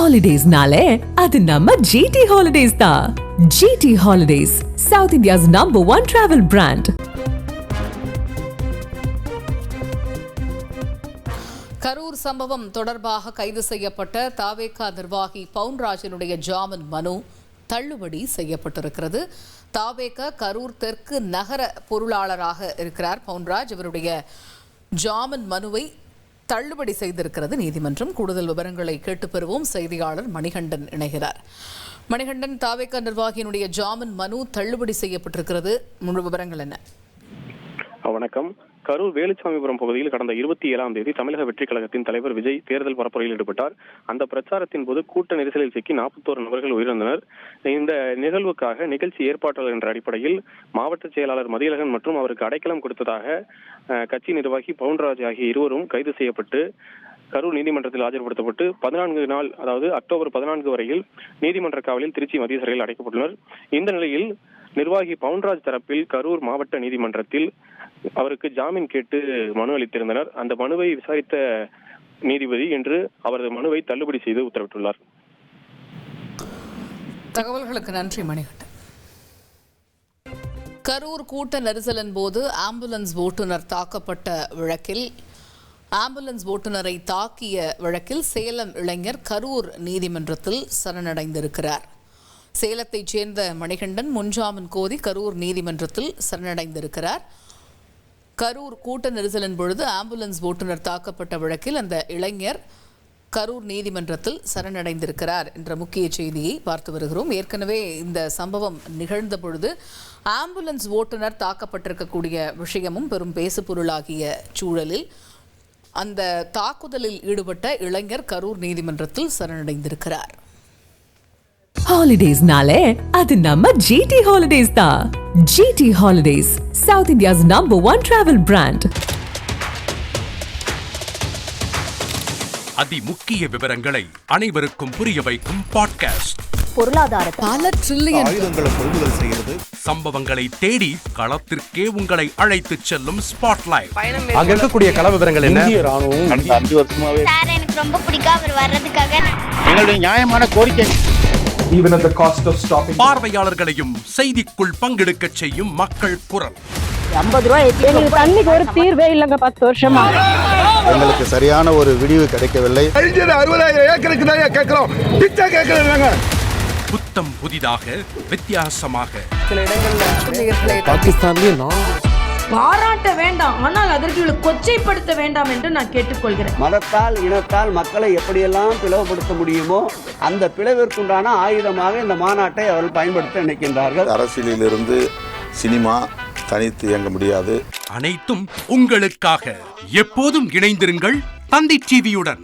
ஹாலிடேஸ்னாலே அது நம்ம ஜிடி ஹாலிடேஸ் தான் GT holidays south India's number one travel brand Karur சம்பவம் தொடர்பாக கைது செய்யப்பட்ட தாவேகா நிர்வாகி பவுன்ராஜனுடைய ஜாமீன் மனு தள்ளுபடி செய்யப்பட்டிருக்கிறது. தாவேகா கரூர் தெற்கு நகர பொருளாளராக இருக்கிறார் பவுன்ராஜ். இவருடைய ஜாமீன் மனுவை தள்ளுபடி செய்திருக்கிறது. நீதிமன்றம் கூடுதல் விவரங்களை கேட்டு பெறுவோம் செய்தியாளர் மணிகண்டன் இணைகிறார். மணிகண்டன் தாவேகா நிர்வாகியினுடைய ஜாமீன் மனு தள்ளுபடி செய்யப்பட்டிருக்கிறது. முழு விவரங்கள் என்ன? வணக்கம். கரூர் வேலுச்சாமிபுரம் பகுதியில் கடந்த இருபத்தி ஏழாம் தேதி தமிழக வெற்றிக் கழகத்தின் தலைவர் விஜய் தேர்தல் பரப்புரையில் ஈடுபட்டார். அந்த பிரச்சாரத்தின் போது கூட்ட நெரிசலில் சிக்கி நாற்பத்தோரு நபர்கள் உயிரிழந்தனர். இந்த நிகழ்வுக்காக நிகழ்ச்சி ஏற்பாட்டாளர் என்ற அடிப்படையில் மாவட்ட செயலாளர் மதியழகன் மற்றும் அவருக்கு அடைக்கலம் கொடுத்ததாக கட்சி நிர்வாகி பவுன்ராஜ் ஆகிய இருவரும் கைது செய்யப்பட்டு கரூர் நீதிமன்றத்தில் ஆஜர்படுத்தப்பட்டு பதினான்கு நாள் அதாவது அக்டோபர் பதினான்கு வரையில் நீதிமன்ற காவலில் திருச்சி மத்திய சிறையில் அடைக்கப்பட்டுள்ளனர். இந்த நிலையில் நிர்வாகி பவுன்ராஜ் தரப்பில் கரூர் மாவட்ட நீதிமன்றத்தில் அவருக்கு ஜாமீன் கேட்டு மனு அளித்திருந்தனர். அந்த மனுவை விசாரித்த நீதிபதி இன்று அவரது மனுவை தள்ளுபடி செய்து உத்தரவிட்டுள்ளார். தகவல்களுக்கு நன்றி மணிகண்டன். கரூர் கூட்ட நெரிசலின் போது ஆம்புலன்ஸ் ஓட்டுநர் தாக்கப்பட்ட வழக்கில் ஆம்புலன்ஸ் ஓட்டுநரை தாக்கிய வழக்கில் சேலம் இளைஞர் கரூர் நீதிமன்றத்தில் சரணடைந்திருக்கிறார். சேலத்தைச் சேர்ந்த மணிகண்டன் முன்ஜாமீன் கோரி கரூர் நீதிமன்றத்தில் சரணடைந்திருக்கிறார். கரூர் கூட்ட நெரிசலின் பொழுது ஆம்புலன்ஸ் ஓட்டுநர் தாக்கப்பட்ட வழக்கில் அந்த இளைஞர் கரூர் நீதிமன்றத்தில் சரணடைந்திருக்கிறார் என்ற முக்கிய செய்தியை பார்த்து வருகிறோம். ஏற்கனவே இந்த சம்பவம் நிகழ்ந்த பொழுது ஆம்புலன்ஸ் ஓட்டுநர் தாக்கப்பட்டிருக்கக்கூடிய விஷயமும் பெரும் பேசுபொருளாகிய சூழலில் அந்த தாக்குதலில் ஈடுபட்ட இளைஞர் கரூர் நீதிமன்றத்தில் சரணடைந்திருக்கிறார். ஹாலிடேஸ்னாலே அது நம்ம ஜிடி ஹாலிடேஸ் தான். GT holidays south India's number one travel brand அதி முக்கிய விவரங்களை அனைவருக்கும் புரிய வைக்கும் பாட்காஸ்ட் பொருளாதாரத்தை பல ட்ரில்லியன் ஆயுதங்களை கொள்முதல் செய்கிறது. சம்பவங்களை தேடி களத்திற்கே உங்களை அழைத்துச் செல்லும் ஸ்பாட்லைட் அங்க இருக்கக்கூடிய கள விவரங்கள் என்ன? ராணுவம். அஞ்சு வருஷமாவே சார் எனக்கு ரொம்ப பிடிக்கும் அவர் வர்றதுக்காக எங்களுடைய நியாயமான கோரிக்கை. Even at the cost of stopping. பார்வையாளர்களையும் செய்திக்குள் பங்கெடுக்கச் செய்யும் மக்கள் குரல். ஐம்பது ரூபாய் எங்களுக்கு தண்ணிக்கு ஒரு தீர்வே இல்லைங்க பத்து வருஷமா. எங்களுக்கு சரியான ஒரு விடிவு கிடைக்கவில்லை. அறுபதாயிரம் ஏக்கருக்கு தான் கேட்கிறோம்? பிச்சை கேட்கறாங்க புத்தம் புதிதாக வித்தியாசமாக. பாகிஸ்தான்லயே நான்கு பாராட்ட வேண்டாம் ஆனால் அதற்கு இவளை கொச்சைப்படுத்த வேண்டாம் என்று நான் கேட்டுக்கொள்கிறேன். மதத்தால் இனத்தால் மக்களை எப்படியெல்லாம் பிளவுபடுத்த முடியுமோ அந்த பிளவிற்குண்டான ஆயுதமாக இந்த மாநாட்டை அவர்கள் பயன்படுத்த நினைக்கின்றார்கள். அரசியலிலிருந்து சினிமா தனித்து இயங்க முடியாது. அனைத்தும் உங்களுக்காக. எப்போதும் இணைந்திருங்கள் தந்தி டிவியுடன்.